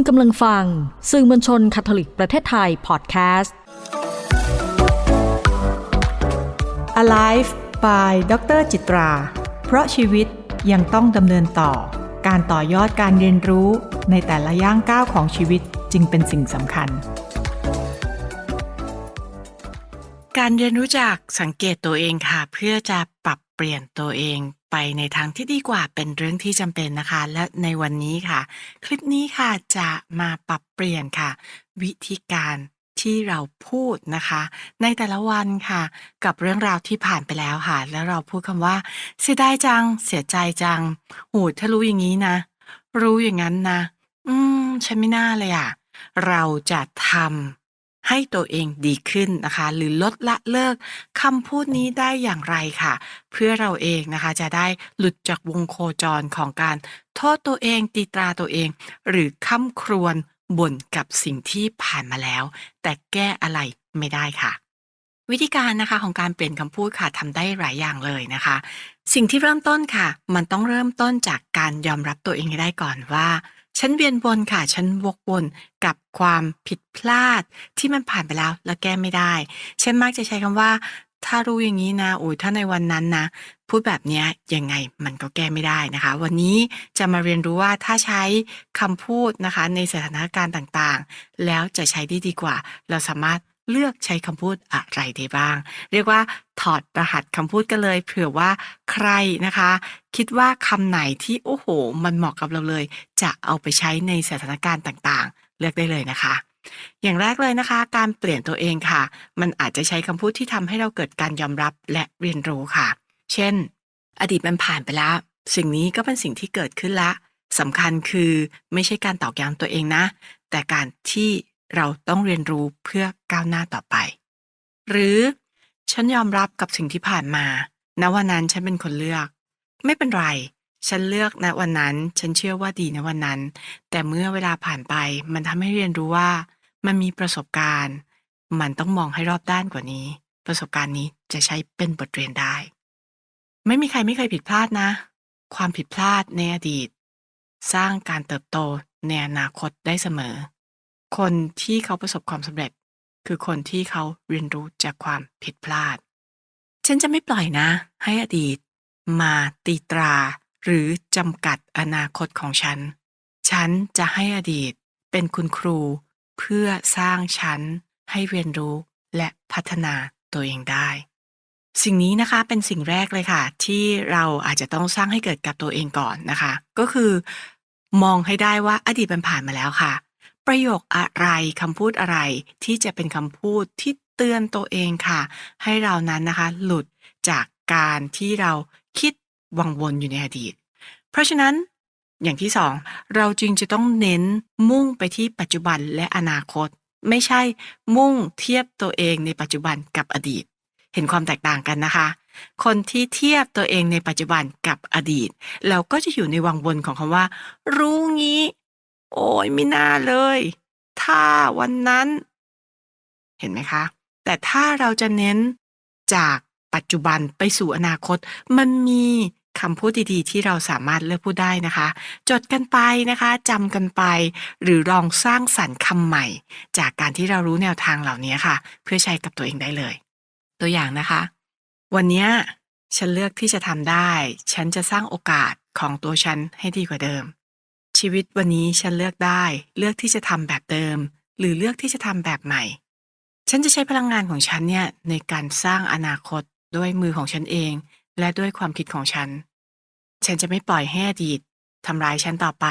คุณกำลังฟัง สื่อมวลชนคาทอลิกประเทศไทยพอดแคสต์ Alive by ดรจิตรา เพราะชีวิตยังต้องดำเนินต่อ การต่อยอดการเรียนรู้ในแต่ละย่างก้าวของชีวิตจึงเป็นสิ่งสำคัญ การเรียนรู้จักสังเกตตัวเองค่ะ เพื่อจะปรับเปลี่ยนตัวเอง ไปในทางที่ดีกว่าเป็นเรื่องที่จำเป็นนะคะ และในวันนี้ค่ะ คลิปนี้ค่ะจะมาปรับเปลี่ยนค่ะ วิธีการที่เราพูดนะคะ ในแต่ละวันค่ะ กับเรื่องราวที่ผ่านไปแล้วค่ะ แล้วเราพูดคำว่า เสียดายจัง เสียใจจังโหถ้ารู้อย่างนี้นะ รู้อย่างนั้นนะ อืม ฉันไม่น่าเลยอะ เราจะทำ ให้ตัวเองดีขึ้นนะคะ หรือลดละเลิกคำพูดนี้ได้อย่างไรค่ะ เพื่อเราเองนะคะจะได้หลุดจากวงโคจรของการโทษตัวเองตีตราตัวเอง หรือค้ำครวญบ่นกับสิ่งที่ผ่านมาแล้ว แต่แก้อะไรไม่ได้ค่ะ วิธีการนะคะของการเปลี่ยนคำพูดค่ะทำได้หลายอย่างเลยนะคะ สิ่งที่เริ่มต้นค่ะ มันต้องเริ่มต้นจากการยอมรับตัวเองให้ได้ก่อนว่า ฉันเวียนวนค่ะ ฉันวกวนกับความผิดพลาดที่มันผ่านไปแล้วแล้วแก้ไม่ได้ ฉันมักจะใช้คำว่า ถ้ารู้อย่างนี้นะโอ้ยถ้าในวันนั้นนะพูดแบบนี้ยยังไงมันก็แก้ไม่ได้นะคะ วันนี้จะมาเรียนรู้ว่าถ้าใช้คำพูดนะคะ ในสถานการณ์ต่างๆ แล้วจะใช้ได้ดีกว่า เราสามารถ เลือกใช้คำพูดอะไรได้บ้าง เรียกว่าถอดรหัสคำพูดกันเลยเผื่อว่าใครนะคะ คิดว่าคำไหนที่โอ้โห มันเหมาะกับเราเลย จะเอาไปใช้ในสถานการณ์ต่างๆ เลือกได้เลยนะคะอย่างแรกเลยนะคะ การเปลี่ยนตัวเองค่ะ มันอาจจะใช้คำพูดที่ทำให้เราเกิดการยอมรับและเรียนรู้ค่ะ เช่น อดีตมันผ่านไปแล้ว สิ่งนี้ก็เป็นสิ่งที่เกิดขึ้นละสำคัญคือไม่ใช่การตอกย้ำตัวเองนะ แต่การที่ เราต้องเรียนรู้เพื่อก้าวหน้าต่อไป หรือฉันยอมรับกับสิ่งที่ผ่านมา ณ วันนั้นฉันเป็นคนเลือก ไม่เป็นไร ฉันเลือกณวันนั้น ฉันเชื่อว่าดีณวันนั้น แต่เมื่อเวลาผ่านไป มันทำให้เรียนรู้ว่า มันมีประสบการณ์ มันต้องมองให้รอบด้านกว่านี้ ประสบการณ์นี้จะใช้เป็นบทเรียนได้ ไม่มีใครไม่เคยผิดพลาดนะ ความผิดพลาดในอดีต สร้างการเติบโตในอนาคตได้เสมอ คนที่เขาประสบความสำเร็จ คือคนที่เขาเรียนรู้จากความผิดพลาด ฉันจะไม่ปล่อยนะ ให้อดีต มาตีตรา หรือจำกัดอนาคตของฉัน ฉันจะให้อดีตเป็นคุณครู เพื่อสร้างฉันให้เรียนรู้และพัฒนาตัวเองได้ สิ่งนี้นะคะเป็นสิ่งแรกเลยค่ะ ที่เราอาจจะต้องสร้างให้เกิดกับตัวเองก่อนนะคะ ก็คือ มองให้ได้ว่าอดีตมันผ่านมาแล้วค่ะ ประโยคอะไรคำพูดอะไรที่จะเป็นคำพูดที่เตือนตัวเองค่ะ ให้เรานั้นนะคะ หลุดจากการที่เราคิดวังวนอยู่ในอดีต เพราะฉะนั้นอย่างที่สองเราจึงจะต้องเน้นมุ่งไปที่ปัจจุบันและอนาคต ไม่ใช่มุ่งเทียบตัวเองในปัจจุบันกับอดีต เห็นความแตกต่างกันนะคะ คนที่เทียบตัวเองในปัจจุบันกับอดีต เราก็จะอยู่ในวังวนของคำว่า รู้งี้ โอ้ยไม่น่าเลย ถ้าวันนั้น เห็นไหมคะ แต่ถ้าเราจะเน้นจากปัจจุบันไปสู่อนาคต มันมีคำพูดดีๆ ที่เราสามารถเลือกพูดได้นะคะ จดกันไปนะคะจำกันไป หรือลองสร้างสรรค์คำใหม่ จากการที่เรารู้แนวทางเหล่านี้ค่ะ เพื่อใช้กับตัวเองได้เลย ตัวอย่างนะคะ วันนี้ฉันเลือกที่จะทำได้ ฉันจะสร้างโอกาสของตัวฉันให้ดีกว่าเดิม ชีวิตวันนี้ฉันเลือกได้ เลือกที่จะทำแบบเดิม หรือเลือกที่จะทำแบบใหม่ ฉันจะใช้พลังงานของฉันเนี่ยในการสร้างอนาคตด้วยมือของฉันเอง และด้วยความคิดของฉัน ฉันจะไม่ปล่อยให้อดีตทำร้ายฉันต่อไป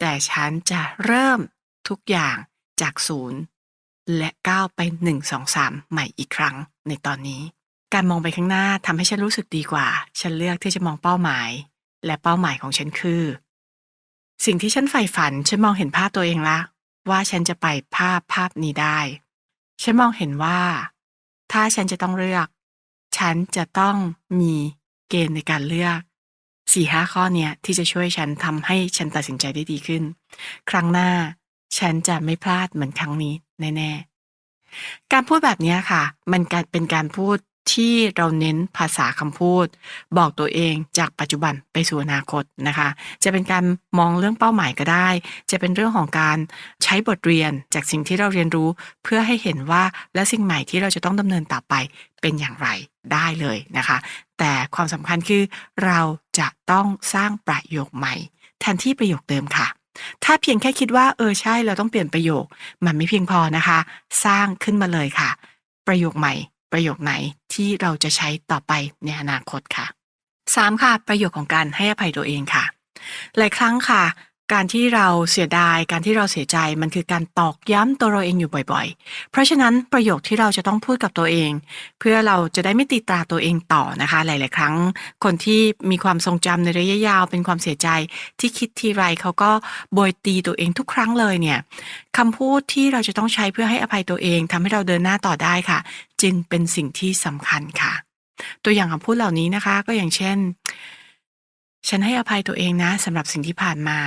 แต่ฉันจะเริ่มทุกอย่างจากศูนย์และก้าวไปหนึ่งสองสามใหม่อีกครั้งในตอนนี้ การมองไปข้างหน้าทำให้ฉันรู้สึกดีกว่า ฉันเลือกที่จะมองเป้าหมาย และเป้าหมายของฉันคือ สิ่งที่ฉันใฝ่ฝัน ฉันมองเห็นภาพตัวเองละ ว่าฉันจะไปภาพภาพนี้ได้ ฉันมองเห็นว่า ถ้าฉันจะต้องเลือก ฉันจะต้องมีเกณฑ์ในการเลือกสี่ห้าข้อเนี้ยที่จะช่วยฉันทำให้ฉันตัดสินใจได้ดีขึ้น ครั้งหน้า ฉันจะไม่พลาดเหมือนครั้งนี้แน่ๆการพูดแบบนี้ค่ะ มันการเป็นการพูด ที่เราเน้นภาษาคำพูด บอกตัวเองจากปัจจุบันไปสู่อนาคตนะคะ จะเป็นการมองเรื่องเป้าหมายก็ได้ จะเป็นเรื่องของการใช้บทเรียนจากสิ่งที่เราเรียนรู้ เพื่อให้เห็นว่าและสิ่งใหม่ที่เราจะต้องดำเนินต่อไปเป็นอย่างไรได้เลยนะคะ แต่ความสำคัญคือเราจะต้องสร้างประโยคใหม่ แทนที่ประโยคเดิมค่ะถ้าเพียงแค่คิดว่าเออใช่เราต้องเปลี่ยนประโยค มันไม่เพียงพอนะคะ สร้างขึ้นมาเลยค่ะ ประโยคใหม่ ประโยคไหนที่เราจะใช้ต่อไปในอนาคตค่ะ 3. ค่ะ ประโยคของการให้อภัยตัวเองค่ะ หลายครั้งค่ะ การที่เราเสียดาย การที่เราเสียใจมันคือการตอกย้ำตัวเราเองอยู่บ่อยๆ เพราะฉะนั้นประโยคที่เราจะต้องพูดกับตัวเอง เพื่อเราจะได้ไม่ตีตราตัวเองต่อนะคะ หลาย ๆ ครั้ง คนที่มีความทรงจำในระยะยาว เป็นความเสียใจที่คิดทีไรเขาก็โบยตีตัวเองทุกครั้งเลยเนี่ยคำพูดที่เราจะต้องใช้เพื่อให้อภัยตัวเองทำให้เราเดินหน้าต่อได้ค่ะ จึงเป็นสิ่งที่สำคัญค่ะ ตัวอย่างคำพูดเหล่านี้นะคะ ก็อย่างเช่น ฉันให้อภัยตัวเองนะสำหรับสิ่งที่ผ่านมา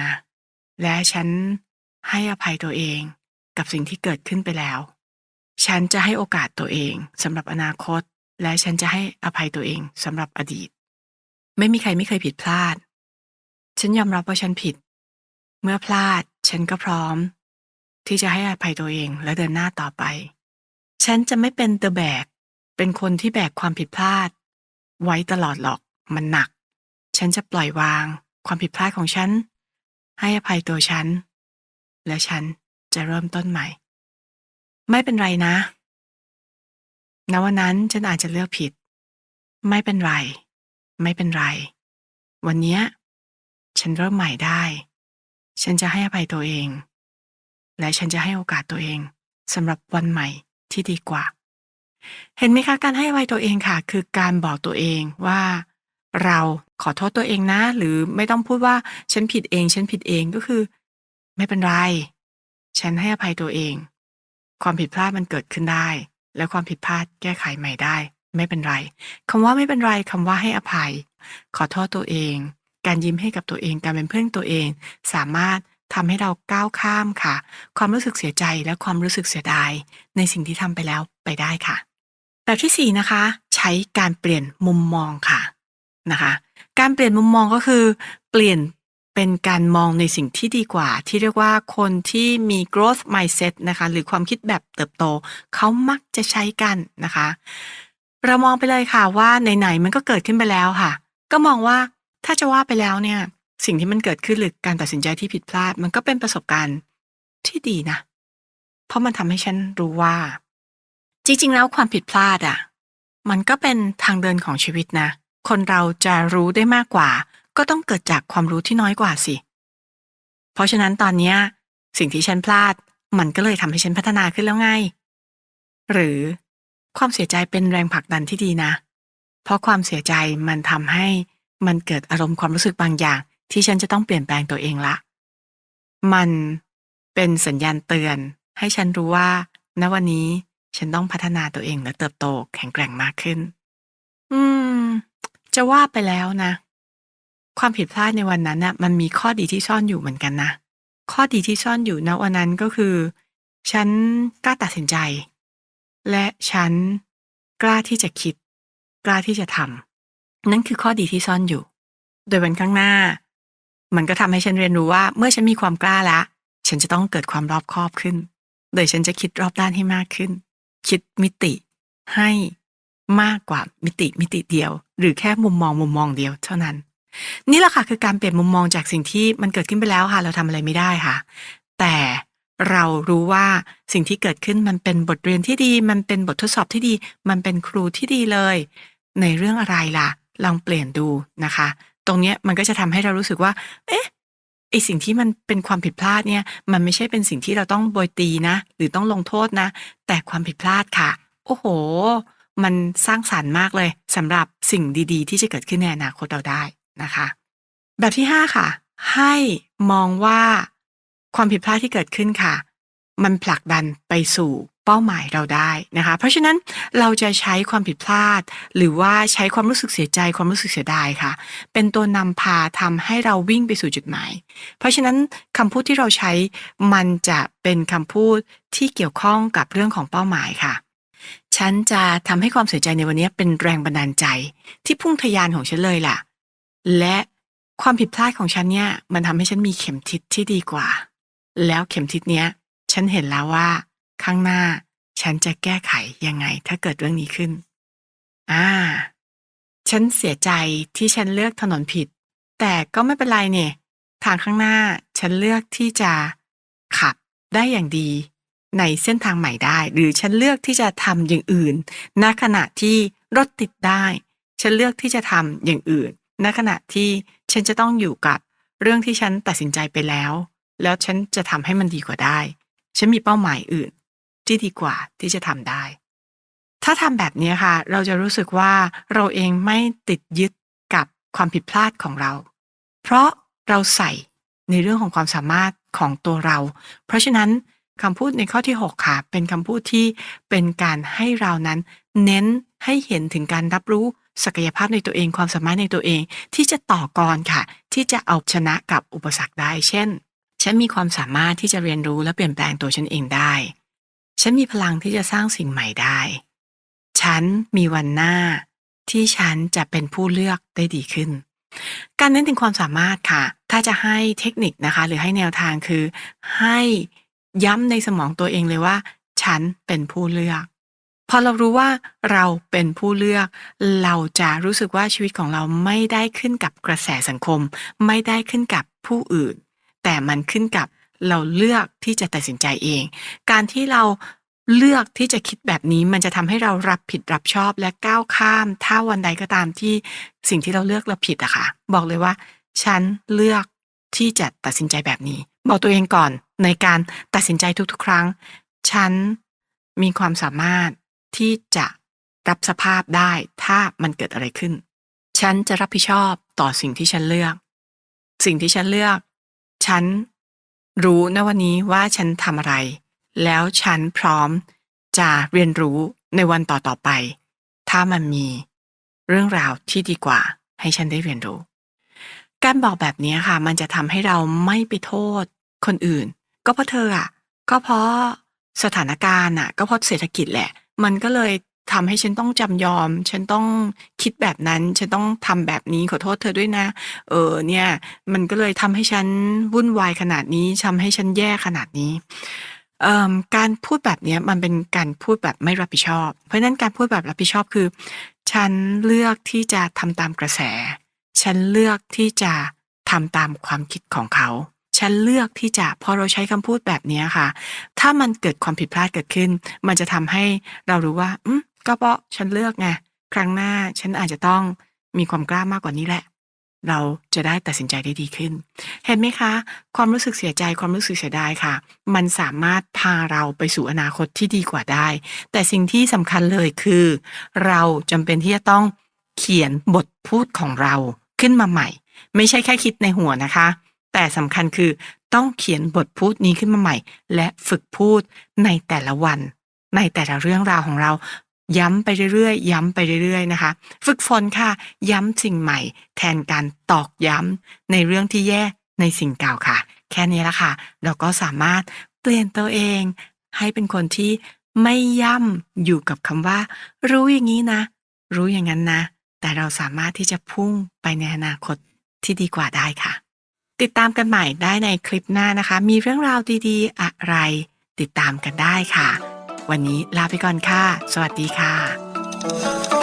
และฉันให้อภัยตัวเองกับสิ่งที่เกิดขึ้นไปแล้ว ฉันจะให้โอกาสตัวเองสำหรับอนาคต และฉันจะให้อภัยตัวเองสำหรับอดีต ไม่มีใครไม่เคยผิดพลาด ฉันยอมรับว่าฉันผิด เมื่อพลาดฉันก็พร้อม ที่จะให้อภัยตัวเองและเดินหน้าต่อไป ฉันจะไม่เป็นเตอแบก เป็นคนที่แบกความผิดพลาด ไว้ตลอดหรอก มันหนัก ฉันจะปล่อยวาง ความผิดพลาดของฉัน ให้อภัยตัวฉัน และฉันจะเริ่มต้นใหม่ ไม่เป็นไรนะณวันนั้นฉันอาจจะเลือกผิด ไม่เป็นไร ไม่เป็นไร วันเนี้ยฉันเริ่มใหม่ได้ ฉันจะให้อภัยตัวเอง และฉันจะให้โอกาสตัวเองสำหรับวันใหม่ที่ดีกว่า เห็นไหมคะการให้อภัยตัวเองค่ะ คือการบอกตัวเองว่า เราขอโทษตัวเองนะ หรือไม่ต้องพูดว่าฉันผิดเอง ฉันผิดเองก็คือ ไม่เป็นไร ฉันให้อภัยตัวเอง ความผิดพลาดมันเกิดขึ้นได้ และความผิดพลาดแก้ไขใหม่ได้ ไม่เป็นไรคำว่าไม่เป็นไรคำว่าให้อภัย ขอโทษตัวเอง การยิ้มให้กับตัวเองการเป็นเพื่อนตัวเอง สามารถทำให้เราก้าวข้ามค่ะ ความรู้สึกเสียใจและความรู้สึกเสียดาย ในสิ่งที่ทำไปแล้วไปได้ค่ะ แบบที่สี่นะคะ ใช้การเปลี่ยนมุมมองค่ะ นะคะ การเปลี่ยนมุมมองก็คือ เปลี่ยนเป็นการมองในสิ่งที่ดีกว่า ที่เรียกว่าคนที่มี growth mindset นะคะ หรือความคิดแบบเติบโต เขามักจะใช้กันนะคะ เรามองไปเลยค่ะว่าไหนๆมันก็เกิดขึ้นไปแล้วค่ะ ก็มองว่าถ้าจะว่าไปแล้วเนี่ย สิ่งที่มันเกิดขึ้นหรือการตัดสินใจที่ผิดพลาด มันก็เป็นประสบการณ์ที่ดีนะ เพราะมันทำให้ฉันรู้ว่า จริงๆ แล้วความผิดพลาดอะ มันก็เป็นทางเดินของชีวิตนะ คนเราจะรู้ได้มากกว่า ก็ต้องเกิดจากความรู้ที่น้อยกว่าสิ เพราะฉะนั้นตอนนี้สิ่งที่ฉันพลาด มันก็เลยทำให้ฉันพัฒนาขึ้นแล้วไง หรือความเสียใจเป็นแรงผลักดันที่ดีนะ เพราะความเสียใจมันทำให้มันเกิดอารมณ์ความรู้สึกบางอย่าง ที่ฉันจะต้องเปลี่ยนแปลงตัวเองละ มันเป็นสัญญาณเตือน ให้ฉันรู้ว่า ณวันนี้ฉันต้องพัฒนาตัวเองและเติบโตแข็งแกร่งมากขึ้น อืม จะว่าไปแล้วนะ ความผิดพลาดในวันนั้นน่ะ มันมีข้อดีที่ซ่อนอยู่เหมือนกันนะ ข้อดีที่ซ่อนอยู่ณวันนั้นก็คือ ฉันกล้าตัดสินใจ และฉันกล้าที่จะคิด กล้าที่จะทำนั่นคือข้อดีที่ซ่อนอยู่ โดยวันข้างหน้า มันก็ทำให้ฉันเรียนรู้ว่า เมื่อฉันมีความกล้าแล้วฉันจะต้องเกิดความรอบคอบขึ้น โดยฉันจะคิดรอบด้านให้มากขึ้น คิดมิติให้ มากกว่ามิติมิติเดียว หรือแค่มุมมองมุมมองเดียวเท่านั้น นี่แหละค่ะคือการเปลี่ยนมุมมองจากสิ่งที่มันเกิดขึ้นไปแล้วค่ะ เราทำอะไรไม่ได้ค่ะ แต่เรารู้ว่าสิ่งที่เกิดขึ้นมันเป็นบทเรียนที่ดี มันเป็นบททดสอบที่ดี มันเป็นครูที่ดีเลย ในเรื่องอะไรล่ะ ลองเปลี่ยนดูนะคะ ตรงเนี้ยมันก็จะทำให้เรารู้สึกว่า เอ๊ะไอสิ่งที่มันเป็นความผิดพลาดเนี่ย มันไม่ใช่เป็นสิ่งที่เราต้องโบยตีนะ หรือต้องลงโทษนะ แต่ความผิดพลาดค่ะ โอ้โห มันสร้างสารรค์มากเลยสำหรับสิ่งดีๆ ที่จะเกิดขึ้นในอนาคตเราได้นะคะ แบบที่ห้าค่ะ ให้มองว่าความผิดพลาดที่เกิดขึ้นค่ะ มันผลักดันไปสู่เป้าหมายเราได้นะคะ เพราะฉะนั้นเราจะใช้ความผิดพลาด หรือว่าใช้ความรู้สึกเสียใจความรู้สึกเสียดายค่ะ เป็นตัวนำพาทำให้เราวิ่งไปสู่จุดหมาย เพราะฉะนั้นคำพูดที่เราใช้มันจะเป็นคำพูดที่เกี่ยวข้องกับเรื่องของเป้าหมายค่ะ ฉันจะทำให้ความใส่ใจในวันนี้เป็นแรงบันดาลใจที่พุ่งทะยานของฉันเลยล่ะ และความผิดพลาดของฉันเนี่ย มันทำให้ฉันมีเข็มทิศที่ดีกว่า แล้วเข็มทิศเนี้ย ฉันเห็นแล้วว่า ข้างหน้าฉันจะแก้ไขยังไงถ้าเกิดเรื่องนี้ขึ้น อ่า ฉันเสียใจที่ฉันเลือกถนนผิด แต่ก็ไม่เป็นไรเนี่ย ทางข้างหน้าฉันเลือกที่จะขับได้อย่างดี ในเส้นทางใหม่ได้ หรือฉันเลือกที่จะทำอย่างอื่นณขณะที่รถติดได้ ฉันเลือกที่จะทำอย่างอื่นณขณะที่ฉันจะต้องอยู่กับเรื่องที่ฉันตัดสินใจไปแล้ว แล้วฉันจะทำให้มันดีกว่าได้ ฉันมีเป้าหมายอื่น ที่ดีกว่าที่จะทำได้ ถ้าทำแบบนี้ค่ะ เราจะรู้สึกว่าเราเองไม่ติดยึดกับความผิดพลาดของเรา เพราะเราใส่ในเรื่องของความสามารถของตัวเรา เพราะฉะนั้น คำพูดในข้อที่ 6 ค่ะ เป็นคำพูดที่เป็นการให้เรานั้นเน้นให้เห็นถึงการรับรู้ศักยภาพในตัวเองความสามารถในตัวเอง ที่จะต่อกรค่ะ ที่จะเอาชนะกับอุปสรรคได้ เช่น ฉันมีความสามารถที่จะเรียนรู้และเปลี่ยนแปลงตัวฉันเองได้ ฉันมีพลังที่จะสร้างสิ่งใหม่ได้ ฉันมีวันหน้า ที่ฉันจะเป็นผู้เลือกได้ดีขึ้น การเน้นถึงความสามารถค่ะ ถ้าจะให้เทคนิคนะคะ หรือให้แนวทางคือ ให้ ย้ำในสมองตัวเองเลยว่า ฉันเป็นผู้เลือก พอเรารู้ว่าเราเป็นผู้เลือก เราจะรู้สึกว่าชีวิตของเราไม่ได้ขึ้นกับกระแสสังคม ไม่ได้ขึ้นกับผู้อื่น แต่มันขึ้นกับเราเลือกที่จะตัดสินใจเอง การที่เราเลือกที่จะคิดแบบนี้มันจะทำให้เรารับผิดรับชอบและก้าวข้าม ถ้าวันใดก็ตามที่สิ่งที่เราเลือกเราผิดอะค่ะ บอกเลยว่า ฉันเลือก ที่จะตัดสินใจแบบนี้ บอกตัวเองก่อนในการตัดสินใจทุกๆ ครั้ง ฉันมีความสามารถที่จะรับสภาพได้ถ้ามันเกิดอะไรขึ้น ฉันจะรับผิดชอบต่อสิ่งที่ฉันเลือก สิ่งที่ฉันเลือก ฉันรู้นวันนี้ว่าฉันทำอะไร แล้วฉันพร้อมจะเรียนรู้ในวันต่อๆไป ถ้ามันมีเรื่องราวที่ดีกว่าให้ฉันได้เรียนรู้ การบอกแบบนี้ค่ะ มันจะทำให้เราไม่ไปโทษคนอื่น ก็เพราะเธออะก็เพราะสถานการณ์อะก็เพราะเศรษฐกิจแหละ มันก็เลยทำให้ฉันต้องจำยอม ฉันต้องคิดแบบนั้น ฉันต้องทำแบบนี้ขอโทษเธอด้วยนะ เออเนี่ย มันก็เลยทำให้ฉันวุ่นวายขนาดนี้ทำให้ฉันแย่ขนาดนี้เอ่อการพูดแบบนี้มันเป็นการพูดแบบไม่รับผิดชอบ เพราะนั้นการพูดแบบรับผิดชอบคือ ฉันเลือกที่จะทำตามกระแส ฉันเลือกที่จะทำตามความคิดของเขา ฉันเลือกที่จะพอเราใช้คำพูดแบบนี้ค่ะ ถ้ามันเกิดความผิดพลาดเกิดขึ้น มันจะทำให้เรารู้ว่า อืมก็เพราะฉันเลือกไงครั้งหน้าฉันอาจจะต้องมีความกล้ามากกว่านี้แหละ เราจะได้ตัดสินใจได้ดีขึ้น เห็นไหมคะ ความรู้สึกเสียใจความรู้สึกเสียดายค่ะ มันสามารถพาเราไปสู่อนาคตที่ดีกว่าได้ แต่สิ่งที่สำคัญเลยคือ เราจำเป็นที่จะต้องเขียนบทพูดของเรา ขึ้นมาใหม่ ไม่ใช่แค่คิดในหัวนะคะ แต่สำคัญคือต้องเขียนบทพูดนี้ขึ้นมาใหม่ และฝึกพูดในแต่ละวัน ในแต่ละเรื่องราวของเรา ย้ำไปเรื่อยๆ ย้ำไปเรื่อยๆนะคะ ฝึกฝนค่ะ ย้ำสิ่งใหม่ แทนการตอกย้ำในเรื่องที่แย่ในสิ่งเก่าค่ะ แค่นี้ละค่ะ เราก็สามารถเปลี่ยนตัวเอง ให้เป็นคนที่ไม่ย่ำอยู่กับคำว่า รู้อย่างนี้นะ รู้อย่างนั้นนะ แต่เราสามารถที่จะพุ่งไปในอนาคตที่ดีกว่าได้ค่ะ ติดตามกันใหม่ได้ในคลิปหน้านะคะ มีเรื่องราวดีๆ อะไร ติดตามกันได้ค่ะ วันนี้ลาไปก่อนค่ะ สวัสดีค่ะ